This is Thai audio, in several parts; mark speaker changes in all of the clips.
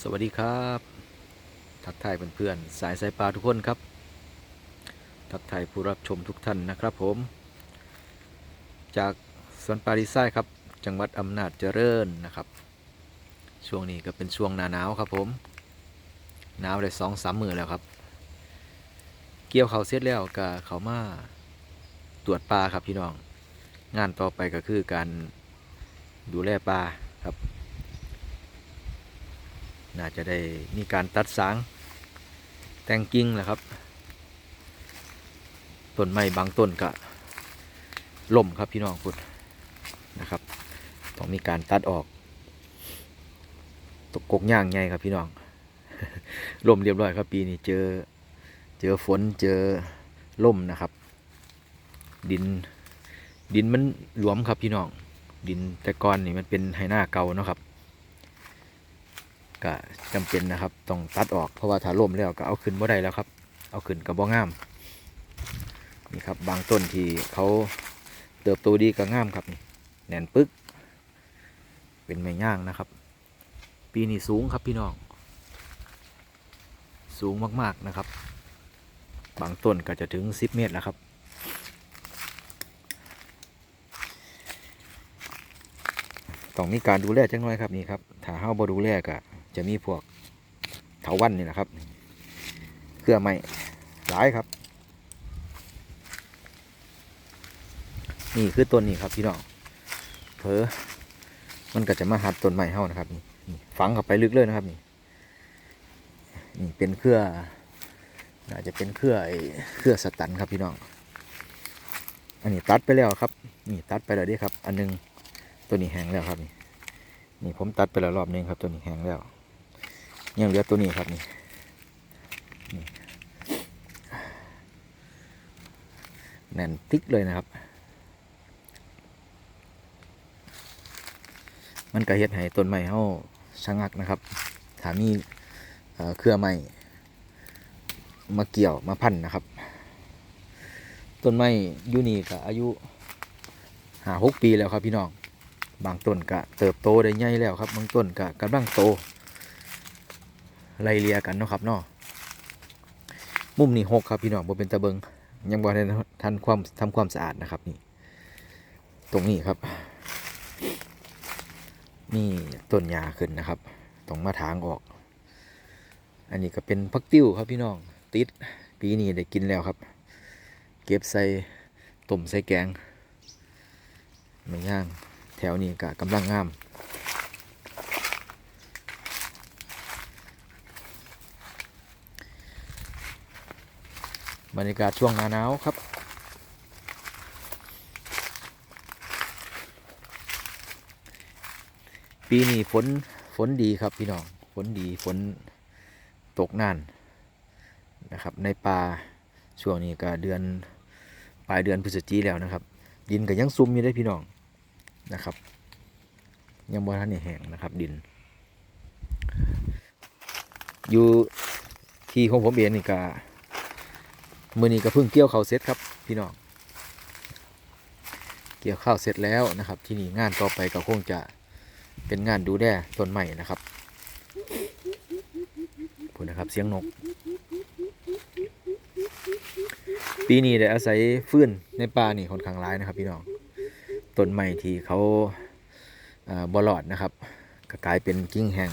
Speaker 1: สวัสดีครับ ทักทายเพื่อนๆสายสายปลาทุกคนครับ ทักทายผู้รับชมทุกท่านนะครับผม จากสวนปลาดีไซครับ จังหวัดอำนาจเจริญนะครับ ช่วงนี้ก็เป็นช่วงหนาหนาวครับผมหนาวได้สองสามมือแล้วครับ เกี่ยวเขาเสร็จแล้วก็เขามาตรวจปลาครับพี่น้อง งานต่อไปก็คือการดูแลปลา น่าจะได้มีการตัดสางแต่งกิ่งแหละครับต้นไม้บางต้นก็ล่มครับพี่น้องพุดนะครับ ต้องมีการตัดออก ตกกกย่างไงครับพี่น้องล่มเรียบร้อยครับปีนี้เจอเจอฝนเจอล่มนะครับ ดินดินมันหลวมครับพี่น้อง ดินแต่ก่อนนี่มันเป็นไหหน้าเก่าเนาะครับ ก็จำเป็นนะครับต้องตัดออกเพราะว่าถ้าล่มแล้วก็เอาขึ้นบ่ได้แล้วครับ เอาขึ้นกับบ่งามนี่ครับบางต้นที่เขาเติบโตดีก็งามครับนี่แน่นปึ๊ก เป็นไม้ย่างนะครับ ปีนี้สูงครับพี่น้อง สูงมากๆนะครับ บางต้นก็จะถึง 10 เมตรแล้วครับต้องมีการดูแลจังน้อยครับนี่ครับถ้าเฮาบ่ดูแลก็ จะมีพวกเถาวันนี่นะครับ เครือไม้หลายครับ นี่คือต้นนี้ครับพี่น้องเพอมันก็จะมาหัดต้นไม้เฮานะครับนี่ฝังเข้าไปลึกเลยนะครับนี่นี่เป็นเครือน่าจะเป็นเครือไอเครือสตันครับพี่น้อง อันนี้ตัดไปแล้วครับ นี่ตัดไปแล้วดิครับ อันหนึงตัวนี้แห้งแล้วครับนี่นี่ผมตัดไปแล้วรอบนึงครับ ตัวนี้แห้งแล้ว ยังเหลือตัวนี้ครับนี่แน่นติ๊กเลยนะครับ มันก็เฮ็ดให้ต้นไม้เฮาชะงักนะครับถ้ามีเครือไม้มาเกี่ยวมาพันนะครับ ต้นไม้อยูนี่ก็อายุหาหกปีแล้วครับพี่น้อง บางต้นก็เติบโตได้ใหญ่แล้วครับ บางต้นก็กำลังโต ไล่เลียกันเนาะครับเนาะมุมนี้หกครับพี่น้องบ่เป็นตะเบิงยังบ่ได้ทันความทำความสะอาดนะครับนี่ ตรงนี้ครับ นี่ต้นหญ้าขึ้นนะครับต้องมาถางออก อันนี้ก็เป็นพักติ้วครับพี่น้อง ติดปีนี้ได้กินแล้วครับ เก็บใส่ต้มใส่แกงไม่ย่าง แถวนี้ก็กำลังงาม บรรยากาศช่วงหนาหนาวครับ ปีนี้ฝนฝนดีครับพี่น้องฝนดีฝนตกนานนะครับ ในป่าช่วงนี้ก็เดือนปลายเดือนพฤศจิกแล้วนะครับ ดินก็ยังซุ่มอยู่ได้พี่น้องนะครับ ยังบ่ทันได้แห้งนะครับ ดิน อยู่ที่ของผมเองนี่ก็ มือนี้ก็เพิ่งเกี่ยวข้าวเสร็จครับพี่น้องเกี่ยวข้าวเสร็จแล้วนะครับ ที่นี่งานต่อไปก็คงจะเป็นงานดูแลต้นใหม่นะครับพูดนะครับเสียงนก ปีนี้ได้อาศัยฟื้นในป่านี่ค่อนข้างร้ายนะครับ พี่น้องต้นใหม่ที่เขาอ่าบลอดนะครับก็กลายเป็นกิ่งแห้ง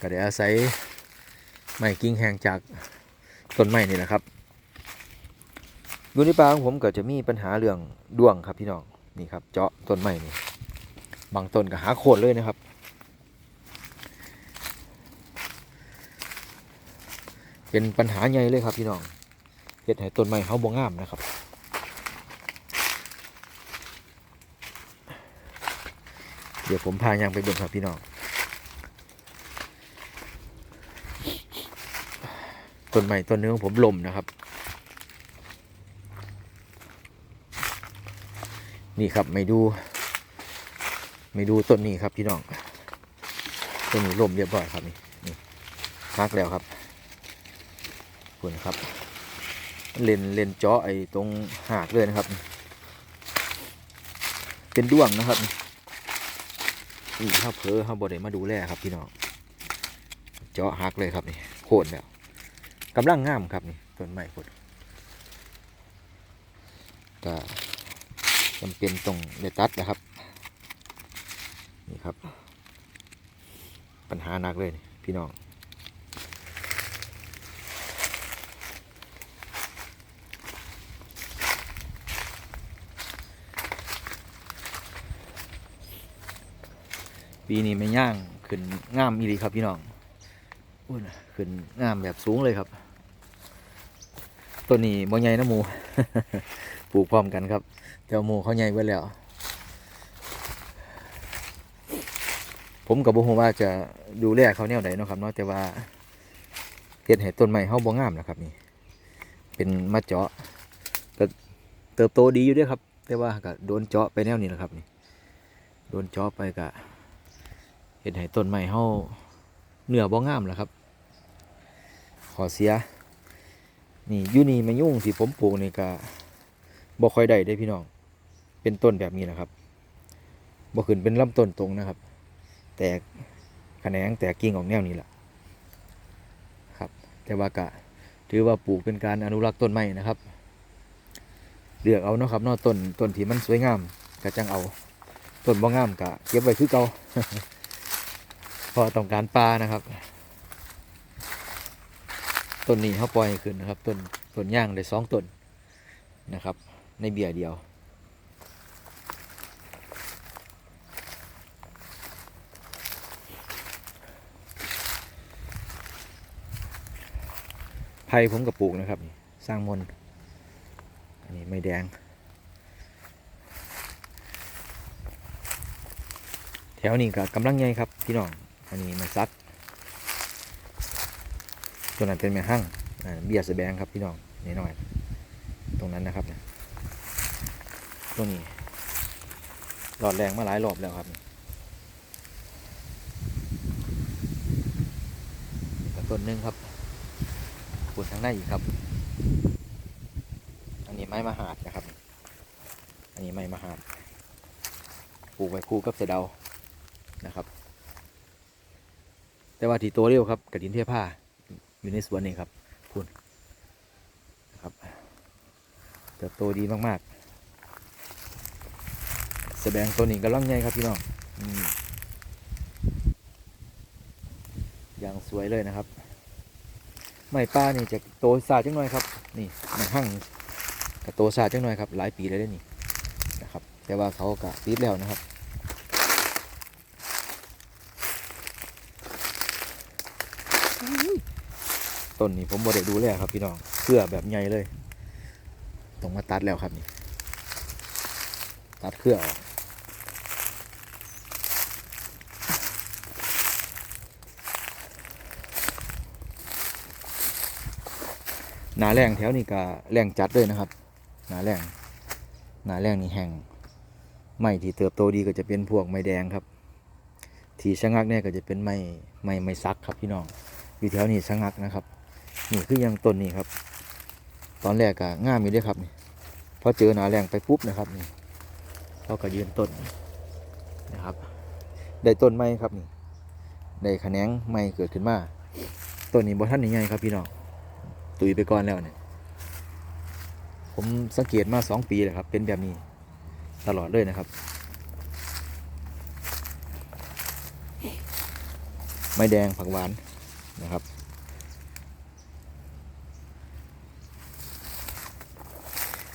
Speaker 1: ก็ได้อาศัยไม้กิ่งแห้งจากต้นไม้นี่แหละครับอยู่ในป่าของผมก็จะมีปัญหาเรื่องด้วงครับพี่น้องนี่ครับ เจาะต้นไม้นี่บางต้นก็หาโคนเลยนะครับ เป็นปัญหาใหญ่เลยครับพี่น้องเฮ็ดให้ต้นไม้เขาบ่งามนะครับเดี๋ยวผมพายางไปเบิ่งครับพี่น้อง ต้นไม้ต้นนึงของผมลมนะครับ นี่ครับไม่ดูไม่ดูต้นนี้ครับพี่น้องต้นนี้ลมเรียบร้อยครับนี่นี่พักแล้วครับคุณครับ เลนเลนเจาะไอ้ตรงหากเลยนะครับ เป็นด้วงนะครับนี่ข้าเพอข้าบ่ได้มาดูแลครับพี่น้องเจาะหักเลยครับนี่โค่นแล้ว กำลังงามครับนี่ต้นไม้โค่นก็จำเป็นต้องได้ตัดนะครับ นี่ครับ ปัญหาหนักเลยพี่น้องปีนี้ไม่ย่างขึ้นงามอีหลีครับพี่น้องอุ้ยนะขึ้นงามแบบสูงเลยครับ ต้นนี้บ่ใหญ่นะหมูปลูกพร้อมกันครับเจ้าหมูเขาใหญ่ไว้แล้ว ผมกับบุฮูว่าจะดูแลเขาแนวไหนเนาะครับเนาะแต่ว่าเฮ็ดให้ต้นไม้เฮาบ่งามนะครับนี่ เป็นมาเจาะก็เติบโตดีอยู่ด้วยครับ แต่ว่าก็โดนเจาะไปแนวนี้แหละครับนี่โดนเจาะไปก็เห็นให้ต้นไม้เฮาเนื้อบ่งามแหละครับ ขอเสีย นี่ยูนีมายุ่งที่ผมปลูกนี่ก็บ่ค่อยได้ได้พี่น้อง เป็นต้นแบบนี้นะครับบ่ขึ้นเป็นลำต้นตรงนะครับ แตกแขนงแตกกิ่งออกแนวนี้แหละครับ แต่ว่ากะถือว่าปลูกเป็นการอนุรักษ์ต้นไม้นะครับเลือกเอาเนาะครับนาะต้นต้นที่มันสวยงามก็จังเอาต้นบ่งามกะเก็บไว้คือเก่าพอต้องการปลานะครับ ต้นนี้เขาปล่อยให้ขึ้นนะครับต้นต้นย่างได้สองต้นนะครับ ในเบียร์เดียว ไผ่ผมกับปลูกนะครับ สร้างมนอันนี้ไม่แดง แถวนี้ก็กำลังใหญ่ครับพี่น้อง อันนี้มันซัก ตัวนั้นเป็นแม่หั่งเบียร์สแบงครับพี่น้องนี่หน่อย ตรงนั้นนะครับตัวนี้หลอดแรงมาหลายรอบแล้วครับต้นหนึงครับปวดทางหน้าอีกครับ อันนี้ไม้มหาดนะครับ อันนี้ไม้มหาดปลูกไว้คู่กับเสะเดานะครับ แต่ว่าที่โตเร็วครับกระดินเทผ้า อยู่ในสวนนี่ครับพุ่นนะครับเติบโตดีมากๆ แสดงตัวนี้กำลังใหญ่ครับพี่น้องอย่างสวยเลยนะครับไม้ป้านี่จะโตซาจังหน่อยครับ นี่ไม้หั่งกระโตซาจังหน่อยครับ หลายปีเลยเด้นี่นะครับ แต่ว่าเขากะติดแล้วนะครับ ต้นนี้ผมบ่ได้ดูแลครับพี่น้องเพื่อแบบใหญ่เลยต้องมาตัดแล้วครับนี่ตัดเครือออกหนาแรงแถวนี้ก็แรงจัดเลยนะครับ หนาแรงหนาแรงนี่แห้งไม้ที่เติบโตดีก็จะเป็นพวกไม้แดงครับ ที่ชะงักเนี่ยก็จะเป็นไม้ไม้ไม้ซักครับพี่น้องอยู่แถวนี้ชะงักนะครับ นี่คือยังต้นนี้ครับ ตอนแรกก็ง่ามอยู่ด้วยครับนี่พอเจอหนาแรงไปปุ๊บนะครับนี่เราก็ยืนต้นนะครับ ได้ต้นไม้ครับนี่ได้แขนงไม้เกิดขึ้นมาต้นนี้บ่ท่านนี่ไงครับพี่น้องตุยไปก่อนแล้วเนี่ยผมสังเกตมาสองปีแล้วครับ เป็นแบบนี้ตลอดเลยนะครับ ไม้แดงผักหวานนะครับ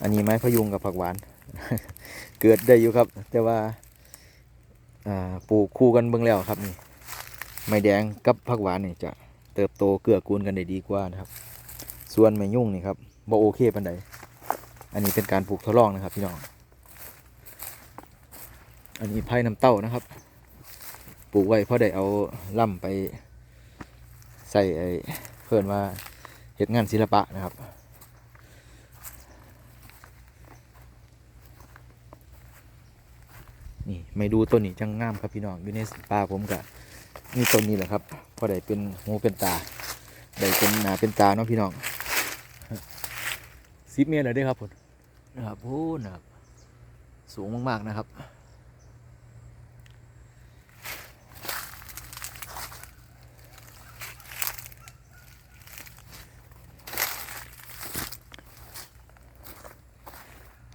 Speaker 1: อันนี้ไม้พยุงกับผักหวาน เกิดได้อยู่ครับ แต่ว่าปลูกคู่กันเบิ่งแล้วครับนี่ไม้แดงกับผักหวานนี่จะเติบโตเกื้อกูลกันได้ดีกว่านะครับ ส่วนไม้ยุ่งนี่ครับบ่โอเคปานใดอันนี้เป็นการปลูกทดลองนะครับพี่น้อง อันนี้ไผ่น้ำเต้านะครับ ปลูกไว้เพราะได้เอาล่ำไปใส่ไอ้เพื่อนว่าเห็ดงานศิลปะนะครับ นี่ไม่ดูต้นนี้จังงามครับพี่น้องอยู่ในป่าผมกะนี่ต้นนี้แหละครับพอได้เป็นหูเป็นตาได้เป็นหนาเป็นตาเนาะพี่น้องซิปเมตรเลยเด้อครับผมนะครับพูดนะครับสูงมากๆนะครับ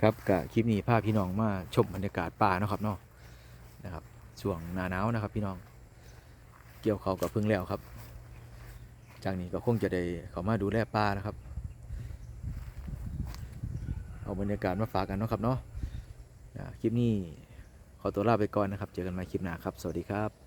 Speaker 1: ครับกับคลิปนี้พาพี่น้องมาชมบรรยากาศป่านะครับเนาะนะครับช่วงหน้าหนาวนะครับ พี่น้อง เกี่ยวเขากับพึ่งแล้วครับ จากนี้ก็คงจะได้เขามาดูแลป่านะครับ เอาบรรยากาศมาฝากกันนะครับเนาะคลิปนี้ขอตัวลาไปก่อนนะครับ เจอกันใหม่คลิปหน้าครับ สวัสดีครับ